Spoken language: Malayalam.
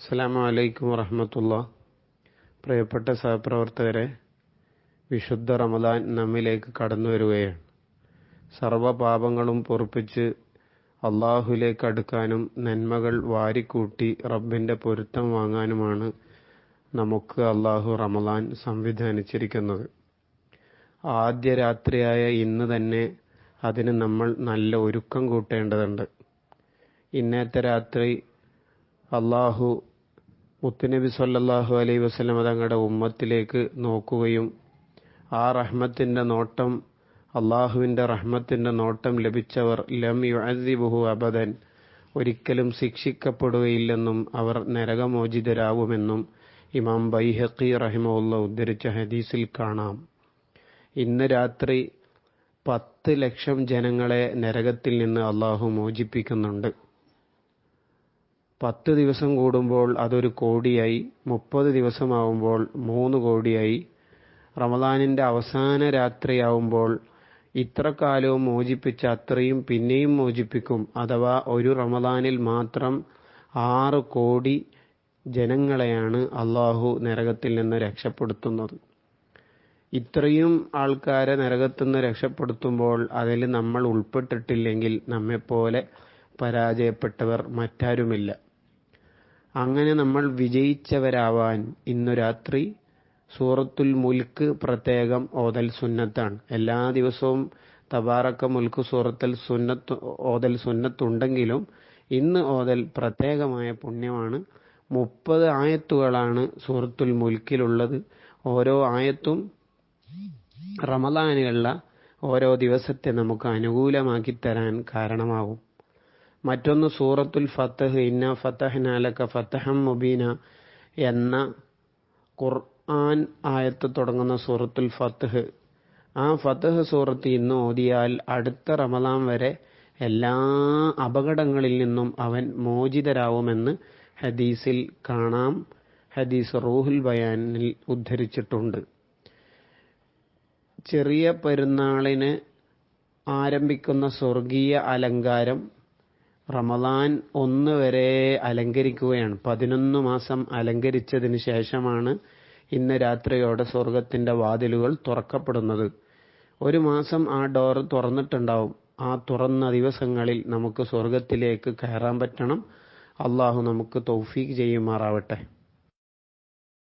അസ്സലാമു അലൈക്കും വറഹമത്തുള്ള. പ്രിയപ്പെട്ട സഹപ്രവർത്തകരെ വിശുദ്ധ റമദാൻ നമ്മിലേക്ക് കടന്നു വരികയാണ്. സർവപാപങ്ങളും പൊറുപ്പിച്ച് അള്ളാഹുലേക്ക് അടുക്കാനും നന്മകൾ വാരിക്കൂട്ടി റബ്ബിന്റെ പൊരുത്തം വാങ്ങാനുമാണ് നമുക്ക് അള്ളാഹു റമദാൻ സംവിധാനിച്ചിരിക്കുന്നത്. ആദ്യ രാത്രിയായ ഇന്ന് തന്നെ അതിന് നമ്മൾ നല്ല ഒരുക്കം കൂട്ടേണ്ടതുണ്ട്. ഇന്നത്തെ രാത്രി അള്ളാഹു മുത്തുനബി സല്ലാഹു അലൈഹി വസ്ലം തങ്ങളുടെ ഉമ്മത്തിലേക്ക് നോക്കുകയും ആ റഹ്മത്തിന്റെ നോട്ടം അള്ളാഹുവിന്റെ റഹ്മത്തിന്റെ നോട്ടം ലഭിച്ചവർ ലം യുഅസിബുഹു അബദൻ ഒരിക്കലും ശിക്ഷിക്കപ്പെടുകയില്ലെന്നും അവർ നരകമോചിതരാവുമെന്നും ഇമാം ബൈഹക്കി റഹിമുള്ള ഉദ്ധരിച്ച ഹദീസിൽ കാണാം. ഇന്ന് രാത്രി പത്ത് ലക്ഷം ജനങ്ങളെ നരകത്തിൽ നിന്ന് അള്ളാഹു മോചിപ്പിക്കുന്നുണ്ട്. പത്ത് ദിവസം കൂടുമ്പോൾ അതൊരു കോടിയായി മുപ്പത് ദിവസമാവുമ്പോൾ മൂന്ന് കോടിയായി. റമദാനിന്റെ അവസാന രാത്രിയാവുമ്പോൾ ഇത്ര കാലവും മോചിപ്പിച്ച അത്രയും പിന്നെയും മോചിപ്പിക്കും. അഥവാ ഒരു റമദാനിൽ മാത്രം ആറ് കോടി ജനങ്ങളെയാണ് അള്ളാഹു നരകത്തിൽ നിന്ന് രക്ഷപ്പെടുത്തുന്നത്. ഇത്രയും ആൾക്കാരെ നരകത്തു നിന്ന് രക്ഷപ്പെടുത്തുമ്പോൾ അതിൽ നമ്മൾ ഉൾപ്പെട്ടിട്ടില്ലെങ്കിൽ നമ്മെപ്പോലെ പരാജയപ്പെട്ടവർ മറ്റാരുമില്ല. അങ്ങനെ നമ്മൾ വിജയിച്ചവരാവാൻ ഇന്നു രാത്രി സൂറത്തുൽ മുൽക്ക് പ്രത്യേകം ഓതൽ സുന്നത്താണ്. എല്ലാ ദിവസവും തബാറക്ക മുൽക്ക് സൂറത്തിൽ സുന്നത്ത് ഓതൽ സുന്നത്തുണ്ടെങ്കിലും ഇന്ന് ഓതൽ പ്രത്യേകമായ പുണ്യമാണ്. മുപ്പത് ആയത്തുകളാണ് സൂറത്തുൽ മുൽക്കിലുള്ളത്. ഓരോ ആയത്തും റമദാനുള്ള ഓരോ ദിവസത്തെ നമുക്ക് അനുകൂലമാക്കി തരാൻ കാരണമാകും മറ്റൊന്ന് സൂറത്തുൽ ഫത്തഹ് ഇന്ന ഫത്തഹ്നാലക്ക ഫത്തഹം മുബീന എന്ന ഖുർആൻ ആയത്ത് തുടങ്ങുന്ന സൂറത്തുൽ ഫത്തഹ്. ആ ഫത്തഹ് സൂറത്ത് ഇന്ന് ഓതിയാൽ അടുത്ത റമദാൻ വരെ എല്ലാ അപകടങ്ങളിൽ നിന്നും അവൻ മോചിതരാവുമെന്ന് ഹദീസിൽ കാണാം. ഹദീസ് റൂഹുൽ ബയാനിൽ ഉദ്ധരിച്ചിട്ടുണ്ട്. ചെറിയ പെരുന്നാളിന് ആരംഭിക്കുന്ന സ്വർഗീയ അലങ്കാരം റമദാൻ ഒന്ന് വരെ അലങ്കരിക്കുകയാണ്. പതിനൊന്ന് മാസം അലങ്കരിച്ചതിന് ശേഷമാണ് ഇന്ന് രാത്രിയോടെ സ്വർഗത്തിന്റെ വാതിലുകൾ തുറക്കപ്പെടുന്നത്. ഒരു മാസം ആ ഡോർ തുറന്നിട്ടുണ്ടാവും. ആ തുറന്ന ദിവസങ്ങളിൽ നമുക്ക് സ്വർഗത്തിലേക്ക് കയറാൻ പറ്റണം. അള്ളാഹു നമുക്ക് തൗഫീഖ് ചെയ്യുമാറാവട്ടെ.